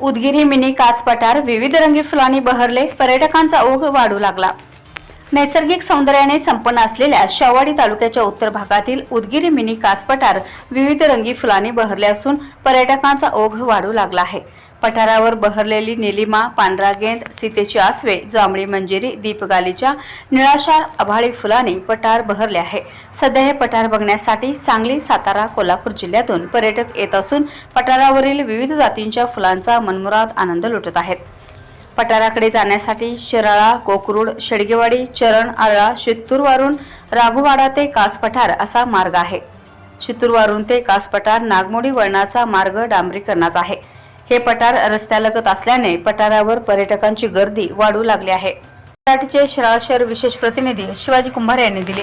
Udgiri mini कास पठार विविध रंगी फुलांनी बहरले पर्यटकांचा ओघ वाढू लागला. नैसर्गिक सौंदर्याने संपन्न असलेल्या शेवाडी तालुक्याच्या उत्तर भागातील उदगिरी मिनी कास पठार विविध रंगी फुलांनी बहरले असून पर्यटकांचा ओघ वाढू लागला आहे. पठारावर बहरलेली निलिमा पांढरा गेंद सीतेची आसवे जांभळी मंजिरी दीपगालीच्या निळाशार आभाळी फुलांनी पठार बहरले आहे. सध्या हे पठार बघण्यासाठी सांगली सातारा कोल्हापूर जिल्ह्यातून पर्यटक येत असून पठारावरील विविध जातींच्या फुलांचा मनमुराद आनंद लुटत आहेत. पठाराकडे जाण्यासाठी शिराळा कोकरूड शेडगेवाडी चरण आळा शित्तूरवारून राघुवाडा ते कास पठार असा मार्ग आहे. शित्तूरवरून ते कास पठार नागमोडी वळणाचा मार्ग डांबरीकरणाचा आहे. हे पठार रस्त्यालगत असल्याने पठारावर पर्यटकांची गर्दी वाढू लागली आहे. मराठीचे शिराळा शहर विशेष प्रतिनिधी शिवाजी कुंभार यांनी दिली.